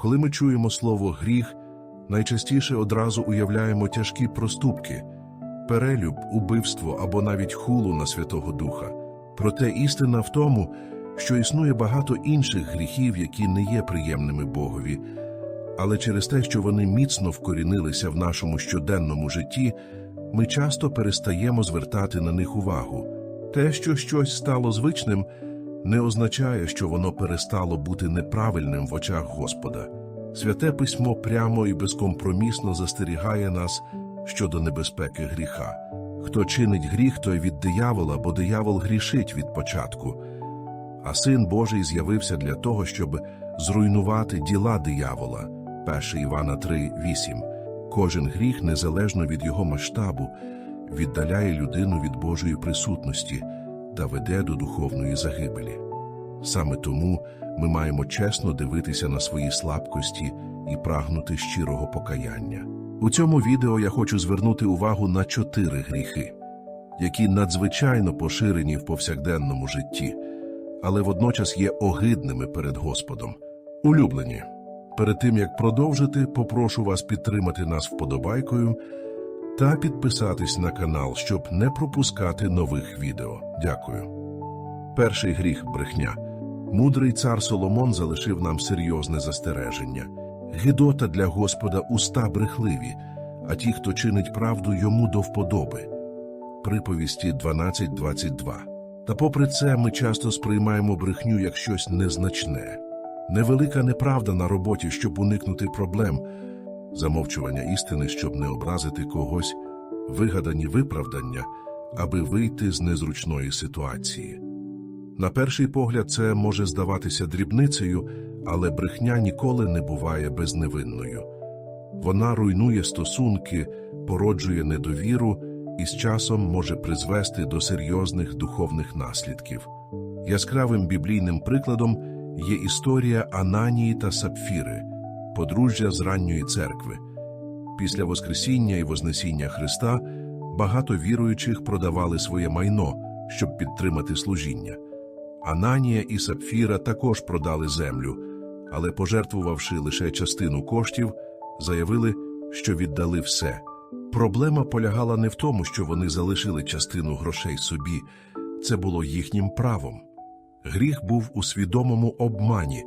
Коли ми чуємо слово гріх, найчастіше одразу уявляємо тяжкі проступки, перелюб, убивство або навіть хулу на Святого Духа. Проте істина в тому, що існує багато інших гріхів, які не є приємними Богові, але через те, що вони міцно вкорінилися в нашому щоденному житті, ми часто перестаємо звертати на них увагу. Те, що щось стало звичним, не означає, що воно перестало бути неправильним в очах Господа. Святе письмо прямо і безкомпромісно застерігає нас щодо небезпеки гріха. Хто чинить гріх, той від диявола, бо диявол грішить від початку. А Син Божий з'явився для того, щоб зруйнувати діла диявола. 1 Івана 3, 8. Кожен гріх, незалежно від його масштабу, віддаляє людину від Божої присутності та веде до духовної загибелі. Саме тому ми маємо чесно дивитися на свої слабкості і прагнути щирого покаяння. У цьому відео я хочу звернути увагу на чотири гріхи, які надзвичайно поширені в повсякденному житті, але водночас є огидними перед Господом. Улюблені. Перед тим як продовжити, попрошу вас підтримати нас вподобайкою та підписатись на канал, щоб не пропускати нових відео. Дякую. Перший гріх брехня. Мудрий цар Соломон залишив нам серйозне застереження. Гидота для Господа уста брехливі, а ті, хто чинить правду, йому до вподоби. Приповісті 12.22. Та попри це ми часто сприймаємо брехню як щось незначне. Невелика неправда на роботі, щоб уникнути проблем, замовчування істини, щоб не образити когось, вигадані виправдання, аби вийти з незручної ситуації. На перший погляд, це може здаватися дрібницею, але брехня ніколи не буває безневинною. Вона руйнує стосунки, породжує недовіру і з часом може призвести до серйозних духовних наслідків. Яскравим біблійним прикладом є історія Ананії та Сапфіри, подружжя з ранньої церкви. Після Воскресіння і Вознесіння Христа багато віруючих продавали своє майно, щоб підтримати служіння. Ананія і Сапфіра також продали землю, але, пожертвувавши лише частину коштів, заявили, що віддали все. Проблема полягала не в тому, що вони залишили частину грошей собі, це було їхнім правом. Гріх був у свідомому обмані.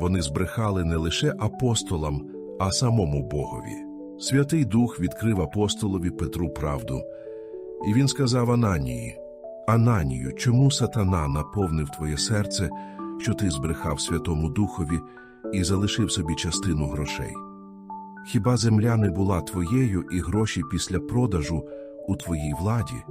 Вони збрехали не лише апостолам, а самому Богові. Святий Дух відкрив апостолові Петру правду, і він сказав Ананії: Ананію, чому сатана наповнив твоє серце, що ти збрехав Святому Духові і залишив собі частину грошей? Хіба земля не була твоєю і гроші після продажу у твоїй владі?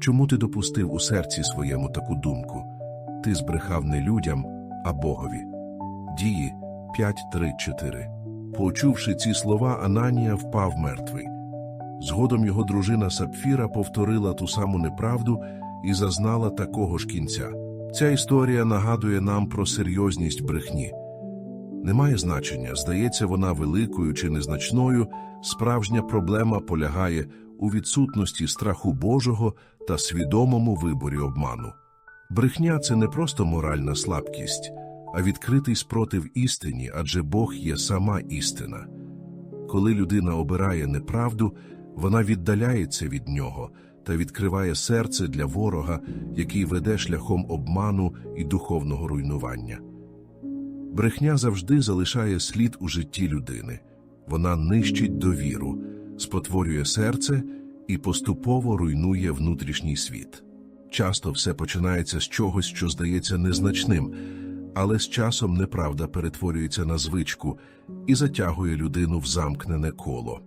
Чому ти допустив у серці своєму таку думку? Ти збрехав не людям, а Богові. Дії 5.3.4 Почувши ці слова, Ананія впав мертвий. Згодом його дружина Сапфіра повторила ту саму неправду і зазнала такого ж кінця. Ця історія нагадує нам про серйозність брехні. Немає значення, здається вона великою чи незначною, справжня проблема полягає у відсутності страху Божого та свідомому виборі обману. Брехня це не просто моральна слабкість, а відкритий спротив істині, адже Бог є сама істина. Коли людина обирає неправду, вона віддаляється від нього та відкриває серце для ворога, який веде шляхом обману і духовного руйнування. Брехня завжди залишає слід у житті людини. Вона нищить довіру, спотворює серце і поступово руйнує внутрішній світ. Часто все починається з чогось, що здається незначним, але з часом неправда перетворюється на звичку і затягує людину в замкнене коло.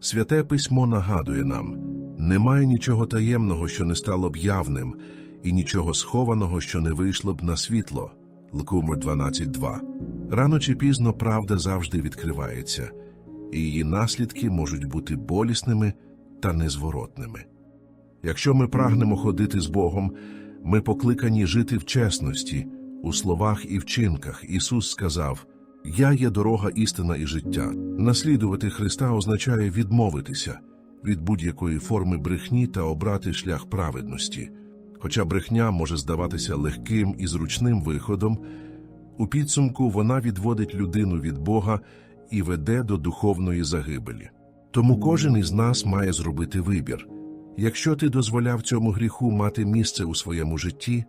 Святе письмо нагадує нам немає нічого таємного, що не стало б явним, і нічого схованого, що не вийшло б на світло. Лкумр 12.2 Рано чи пізно правда завжди відкривається, і її наслідки можуть бути болісними та незворотними. Якщо ми прагнемо ходити з Богом, ми покликані жити в чесності, у словах і вчинках. Ісус сказав: Я є дорога, істина і життя. Наслідувати Христа означає відмовитися від будь-якої форми брехні та обрати шлях праведності. Хоча брехня може здаватися легким і зручним виходом, У підсумку вона відводить людину від Бога і веде до духовної загибелі. Тому кожен із нас має зробити вибір. Якщо ти дозволяв цьому гріху мати місце у своєму житті,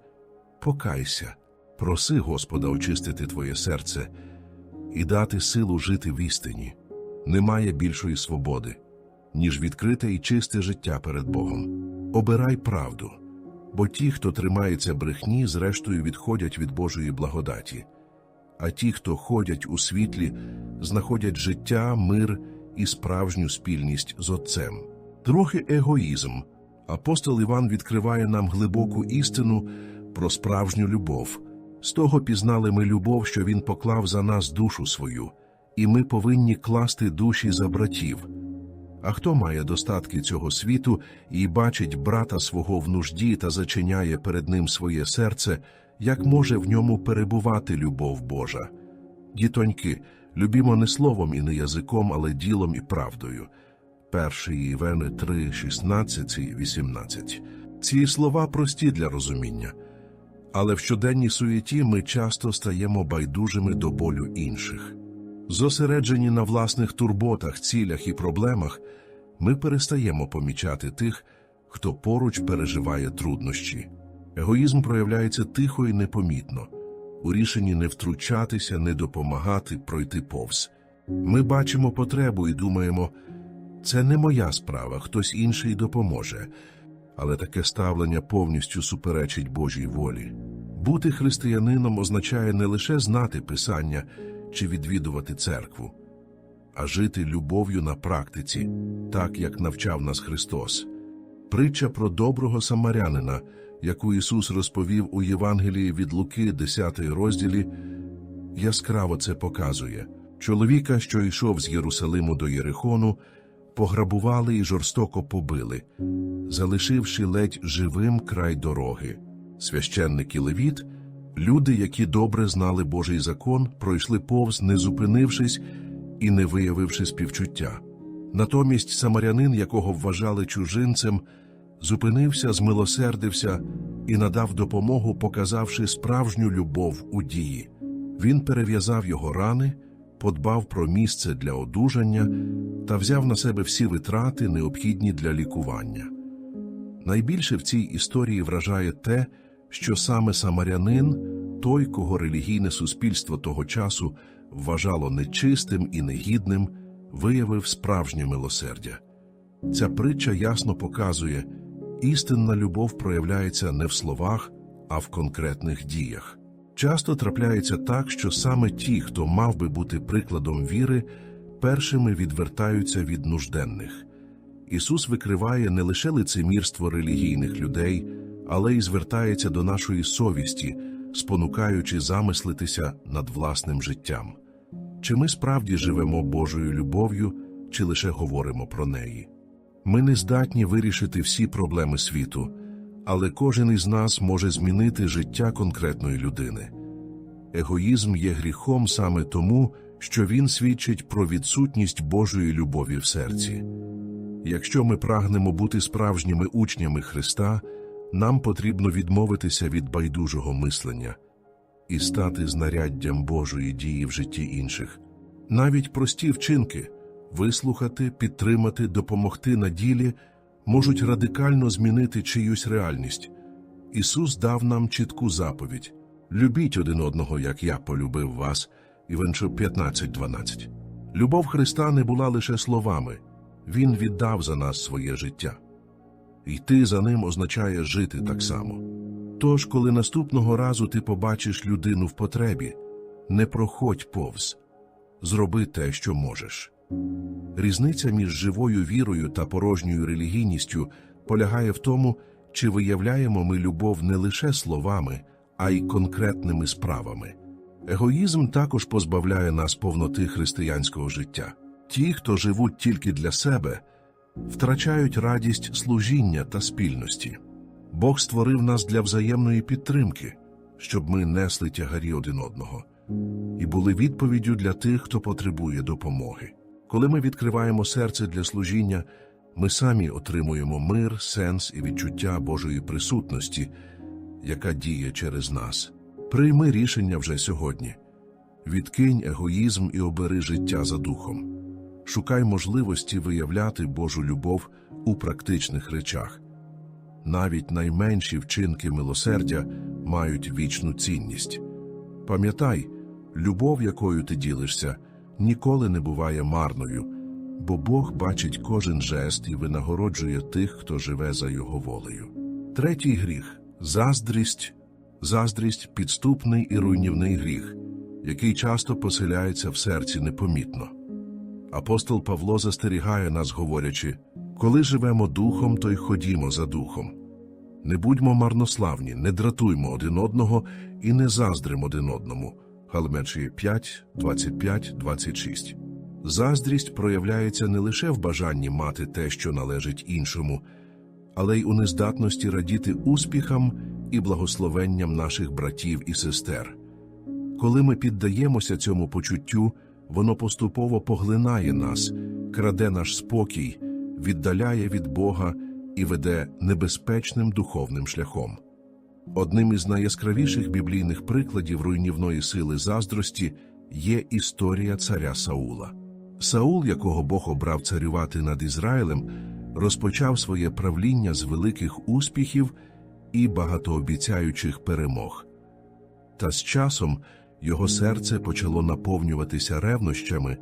покайся, проси Господа очистити твоє серце і дати силу жити в істині. Немає більшої свободи, ніж відкрите і чисте життя перед Богом. Обирай правду, бо ті, хто тримається брехні, зрештою відходять від Божої благодаті, а ті, хто ходять у світлі, знаходять життя, мир і справжню спільність з Отцем. Трохи егоїзм. Апостол Іван відкриває нам глибоку істину про справжню любов. З того пізнали ми любов, що він поклав за нас душу свою, і ми повинні класти душі за братів. А хто має достатки цього світу і бачить брата свого в нужді та зачиняє перед ним своє серце, як може в ньому перебувати любов Божа? Дітоньки, любімо не словом і не язиком, але ділом і правдою. 1 Івени 3, 16 і 18. Ці слова прості для розуміння. Але в щоденній суєті ми часто стаємо байдужими до болю інших. Зосереджені на власних турботах, цілях і проблемах, ми перестаємо помічати тих, хто поруч переживає труднощі. Егоїзм проявляється тихо і непомітно, у рішенні не втручатися, не допомагати, пройти повз. Ми бачимо потребу і думаємо, це не моя справа, хтось інший допоможе. Але таке ставлення повністю суперечить Божій волі. Бути християнином означає не лише знати Писання чи відвідувати церкву, а жити любов'ю на практиці, так як навчав нас Христос. Притча про доброго самарянина, яку Ісус розповів у Євангелії від Луки, 10 розділі, яскраво це показує. Чоловіка, що йшов з Єрусалиму до Єрихону, пограбували і жорстоко побили, залишивши ледь живим край дороги. Священник і левіт, люди, які добре знали Божий закон, пройшли повз, не зупинившись і не виявивши співчуття. Натомість самарянин, якого вважали чужинцем, зупинився, змилосердився і надав допомогу, показавши справжню любов у дії. Він перев'язав його рани, подбав про місце для одужання та взяв на себе всі витрати, необхідні для лікування. Найбільше в цій історії вражає те, що саме самарянин, той, кого релігійне суспільство того часу вважало нечистим і негідним, виявив справжнє милосердя. Ця притча ясно показує, істинна любов проявляється не в словах, а в конкретних діях. Часто трапляється так, що саме ті, хто мав би бути прикладом віри, першими відвертаються від нужденних. Ісус викриває не лише лицемірство релігійних людей, але й звертається до нашої совісті, спонукаючи замислитися над власним життям. Чи ми справді живемо Божою любов'ю, чи лише говоримо про неї? Ми не здатні вирішити всі проблеми світу, але кожен із нас може змінити життя конкретної людини. Егоїзм є гріхом саме тому, що він свідчить про відсутність Божої любові в серці. Якщо ми прагнемо бути справжніми учнями Христа, нам потрібно відмовитися від байдужого мислення і стати знаряддям Божої дії в житті інших. Навіть прості вчинки вислухати, підтримати, допомогти на ділі можуть радикально змінити чиюсь реальність. Ісус дав нам чітку заповідь любіть один одного, як я полюбив вас. Іванчо 15.12. Любов Христа не була лише словами, Він віддав за нас своє життя. Йти за ним означає жити так само. Тож, коли наступного разу ти побачиш людину в потребі, не проходь повз, зроби те, що можеш. Різниця між живою вірою та порожньою релігійністю полягає в тому, чи виявляємо ми любов не лише словами, а й конкретними справами. Егоїзм також позбавляє нас повноти християнського життя. Ті, хто живуть тільки для себе, втрачають радість служіння та спільності. Бог створив нас для взаємної підтримки, щоб ми несли тягарі один одного, і були відповіддю для тих, хто потребує допомоги. Коли ми відкриваємо серце для служіння, ми самі отримуємо мир, сенс і відчуття Божої присутності, яка діє через нас. Прийми рішення вже сьогодні. Відкинь егоїзм і обери життя за духом. Шукай можливості виявляти Божу любов у практичних речах. Навіть найменші вчинки милосердя мають вічну цінність. Пам'ятай, любов, якою ти ділишся, ніколи не буває марною, бо Бог бачить кожен жест і винагороджує тих, хто живе за його волею. Третій гріх заздрість, заздрість підступний і руйнівний гріх, який часто поселяється в серці непомітно. Апостол Павло застерігає нас, говорячи, коли живемо духом, то й ходімо за духом. Не будьмо марнославні, не дратуймо один одного і не заздримо один одному. Галменші 5, 25, 26. Заздрість проявляється не лише в бажанні мати те, що належить іншому, але й у нездатності радіти успіхам і благословенням наших братів і сестер. Коли ми піддаємося цьому почуттю, воно поступово поглинає нас, краде наш спокій, віддаляє від Бога і веде небезпечним духовним шляхом. Одним із найяскравіших біблійних прикладів руйнівної сили заздрості є історія царя Саула. Саул, якого Бог обрав царювати над Ізраїлем, розпочав своє правління з великих успіхів і багатообіцяючих перемог. Та з часом його серце почало наповнюватися ревнощами,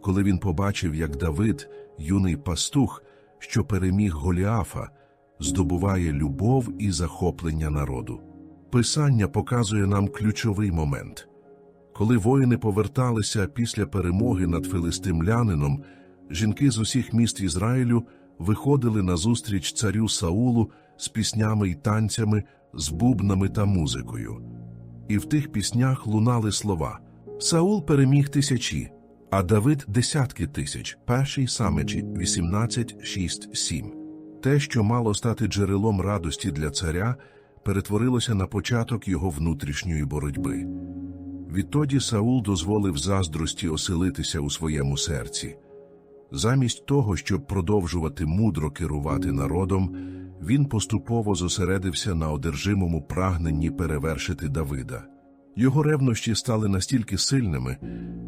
коли він побачив, як Давид, юний пастух, що переміг Голіафа, здобуває любов і захоплення народу. Писання показує нам ключовий момент. Коли воїни поверталися після перемоги над филистимлянином, жінки з усіх міст Ізраїлю виходили на зустріч царю Саулу з піснями й танцями, з бубнами та музикою. І в тих піснях лунали слова Саул переміг тисячі, а Давид десятки тисяч, перший самичі 18, 6, 7. Те, що мало стати джерелом радості для царя, перетворилося на початок його внутрішньої боротьби. Відтоді Саул дозволив заздрості оселитися у своєму серці. Замість того, щоб продовжувати мудро керувати народом, він поступово зосередився на одержимому прагненні перевершити Давида. Його ревнощі стали настільки сильними,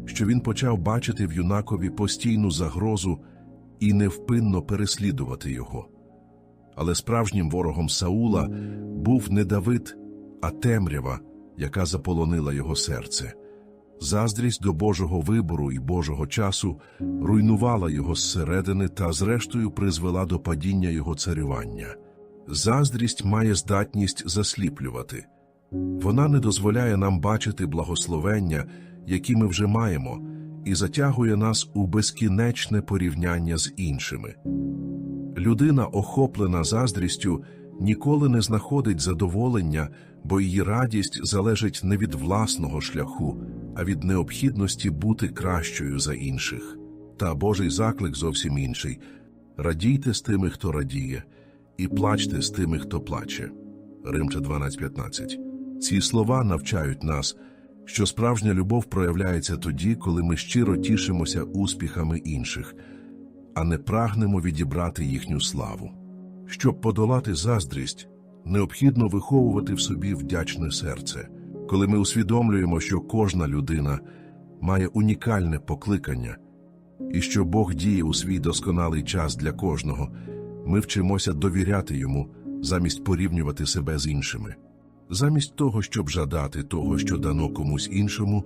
що він почав бачити в юнакові постійну загрозу і невпинно переслідувати його. Але справжнім ворогом Саула був не Давид, а темрява, яка заполонила його серце. Заздрість до Божого вибору і Божого часу руйнувала його зсередини та, зрештою, призвела до падіння його царювання. Заздрість має здатність засліплювати. Вона не дозволяє нам бачити благословення, які ми вже маємо, і затягує нас у безкінечне порівняння з іншими. Людина, охоплена заздрістю, ніколи не знаходить задоволення, бо її радість залежить не від власного шляху, а від необхідності бути кращою за інших. Та Божий заклик зовсім інший радійте з тими, хто радіє, і плачте з тими, хто плаче. Римча 12.15 Ці слова навчають нас, що справжня любов проявляється тоді, коли ми щиро тішимося успіхами інших, а не прагнемо відібрати їхню славу. Щоб подолати заздрість, необхідно виховувати в собі вдячне серце. Коли ми усвідомлюємо, що кожна людина має унікальне покликання і що Бог діє у свій досконалий час для кожного, ми вчимося довіряти йому замість порівнювати себе з іншими. Замість того, щоб жадати того, що дано комусь іншому,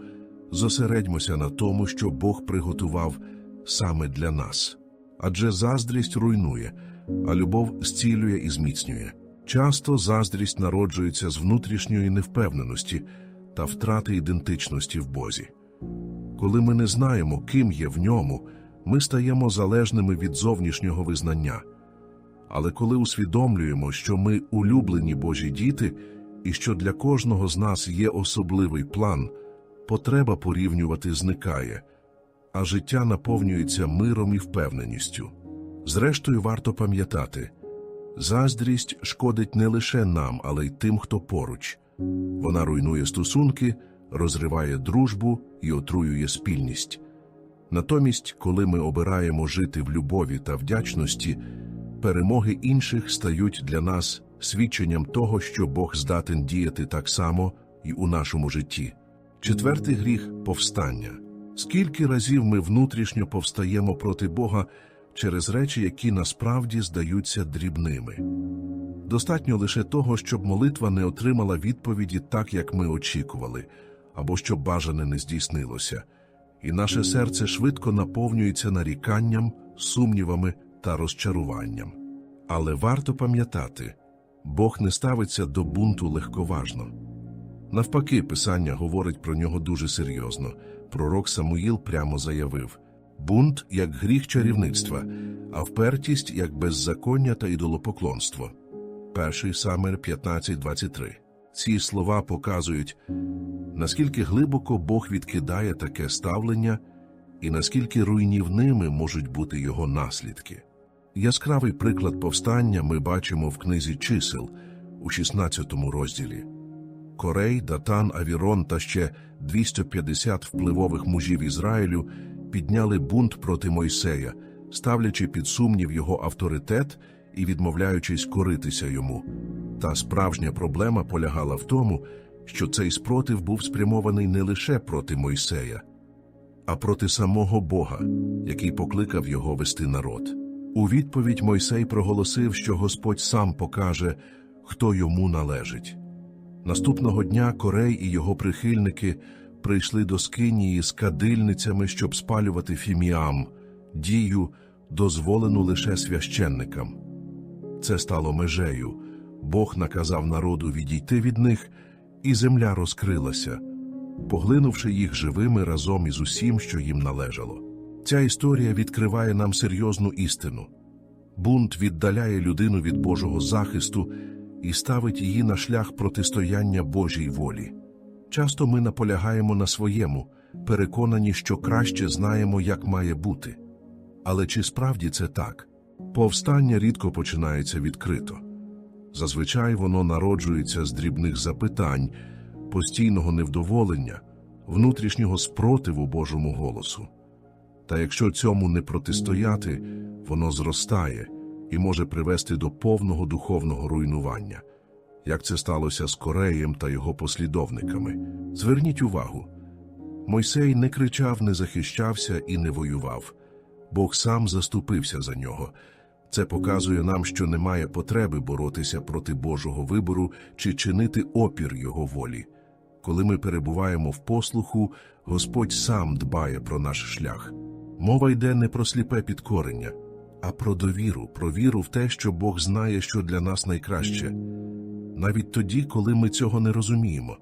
зосередьмося на тому, що Бог приготував саме для нас. Адже заздрість руйнує, а любов зцілює і зміцнює. Часто заздрість народжується з внутрішньої невпевненості та втрати ідентичності в Бозі. Коли ми не знаємо, ким є в ньому, ми стаємо залежними від зовнішнього визнання. Але коли усвідомлюємо, що ми улюблені Божі діти і що для кожного з нас є особливий план, потреба порівнювати зникає, а життя наповнюється миром і впевненістю. Зрештою, варто пам'ятати, заздрість шкодить не лише нам, але й тим, хто поруч. Вона руйнує стосунки, розриває дружбу і отруює спільність. Натомість, коли ми обираємо жити в любові та вдячності, перемоги інших стають для нас свідченням того, що Бог здатен діяти так само, і у нашому житті. Четвертий гріх повстання. Скільки разів ми внутрішньо повстаємо проти Бога через речі, які насправді здаються дрібними. Достатньо лише того, щоб молитва не отримала відповіді так, як ми очікували, або щоб бажане не здійснилося, і наше серце швидко наповнюється наріканням, сумнівами та розчаруванням. Але варто пам'ятати, Бог не ставиться до бунту легковажно. Навпаки, Писання говорить про нього дуже серйозно. Пророк Самуїл прямо заявив бунт як гріх чарівництва, а впертість як беззаконня та ідолопоклонство. 1 Самер 15.23. Ці слова показують, наскільки глибоко Бог відкидає таке ставлення і наскільки руйнівними можуть бути його наслідки. Яскравий приклад повстання ми бачимо в книзі чисел у 16 розділі. Корей, Датан, Авірон та ще 250 впливових мужів Ізраїлю підняли бунт проти Мойсея, ставлячи під сумнів його авторитет і відмовляючись коритися йому. Та справжня проблема полягала в тому, що цей спротив був спрямований не лише проти Мойсея, а проти самого Бога, який покликав його вести народ. У відповідь Мойсей проголосив, що Господь сам покаже, хто йому належить. Наступного дня Корей і його прихильники прийшли до Скинії з кадильницями, щоб спалювати фіміам, дію, дозволену лише священникам. Це стало межею. Бог наказав народу відійти від них, і земля розкрилася, поглинувши їх живими разом із усім, що їм належало. Ця історія відкриває нам серйозну істину. Бунт віддаляє людину від Божого захисту і ставить її на шлях протистояння Божій волі. Часто ми наполягаємо на своєму, переконані, що краще знаємо, як має бути. Але чи справді це так? Повстання рідко починається відкрито. Зазвичай воно народжується з дрібних запитань, постійного невдоволення, внутрішнього спротиву Божому голосу. Та якщо цьому не протистояти, воно зростає і може привести до повного духовного руйнування, як це сталося з Кореєм та його послідовниками. Зверніть увагу, Мойсей не кричав, не захищався і не воював. Бог сам заступився за нього. Це показує нам, що немає потреби боротися проти Божого вибору чи чинити опір Його волі. Коли ми перебуваємо в послуху, Господь сам дбає про наш шлях. Мова йде не про сліпе підкорення, а про довіру, про віру в те, що Бог знає, що для нас найкраще, навіть тоді, коли ми цього не розуміємо.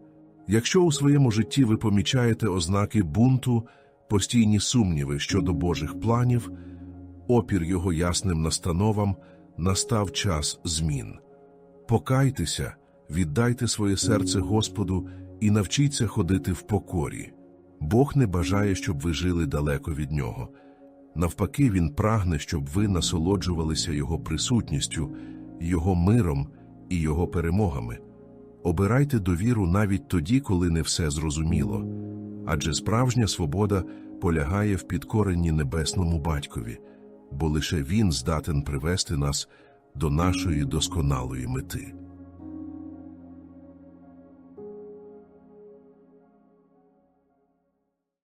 Якщо у своєму житті ви помічаєте ознаки бунту, постійні сумніви щодо Божих планів, опір його ясним настановам, настав час змін. Покайтеся, віддайте своє серце Господу і навчіться ходити в покорі. Бог не бажає, щоб ви жили далеко від нього. Навпаки, Він прагне, щоб ви насолоджувалися Його присутністю, Його миром і Його перемогами. Обирайте довіру навіть тоді, коли не все зрозуміло, адже справжня свобода полягає в підкоренні небесному батькові, бо лише Він здатен привести нас до нашої досконалої мети.